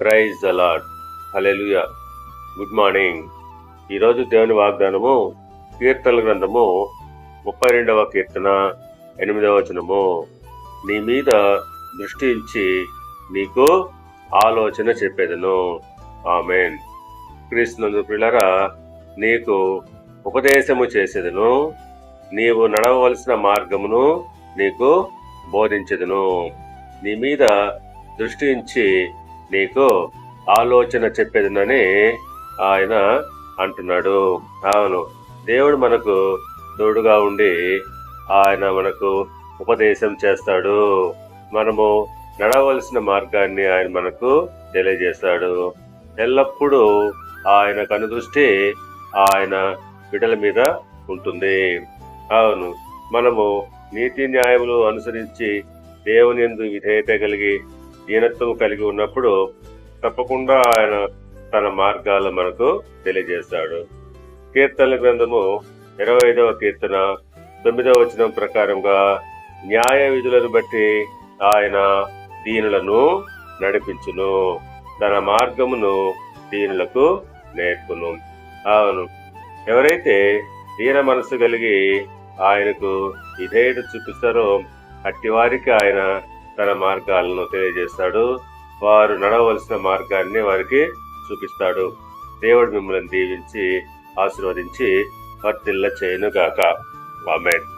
Praise అలాడ్ hallelujah good morning. ఈరోజు దేవుని వాగ్దానము కీర్తనల గ్రంథము ముప్పై రెండవ కీర్తన ఎనిమిదవ వచనము. నీ మీద దృష్టి ఇచ్చి నీకు ఆలోచన చెప్పేదను. ఆమెన్. క్రీస్తునందు పిల్లరా నీకు ఉపదేశము చేసేదను. నీవు నడవవలసిన మార్గమును నీకు బోధించదును. నీ మీద దృష్టించి నీకు ఆలోచన చెప్పేదనని ఆయన అంటున్నాడు. అవును దేవుడు మనకు తోడుగా ఉండి ఆయన మనకు ఉపదేశం చేస్తాడు. మనము నడవలసిన మార్గాన్ని ఆయన మనకు తెలియజేస్తాడు. ఎల్లప్పుడూ ఆయన కనుదృష్టి ఆయన బిడ్డల మీద ఉంటుంది. అవును మనము నీతి న్యాయములు అనుసరించి దేవుని ఎందు విధేయత కలిగి దీనత్వం కలిగి ఉన్నప్పుడు తప్పకుండా ఆయన తన మార్గాలు మనకు తెలియజేస్తాడు కీర్తన గ్రంథము ఇరవై ఐదవ కీర్తన తొమ్మిదవ వచనం ప్రకారంగా న్యాయ విధులను బట్టి ఆయన దీనులను నడిపించును. తన మార్గమును దీనులకు నేర్పును. అవును ఎవరైతే దీన మనసు కలిగి ఆయనకు విధేయత చూపిస్తారో అట్టివారికి ఆయన తన మార్గాలను తెలియజేస్తాడు. వారు నడవలసిన మార్గాన్ని వారికి చూపిస్తాడు. దేవుడు మిమ్మల్ని దీవించి ఆశీర్వదించి వర్తిల్ల చేయనుగాక ఆమెన్.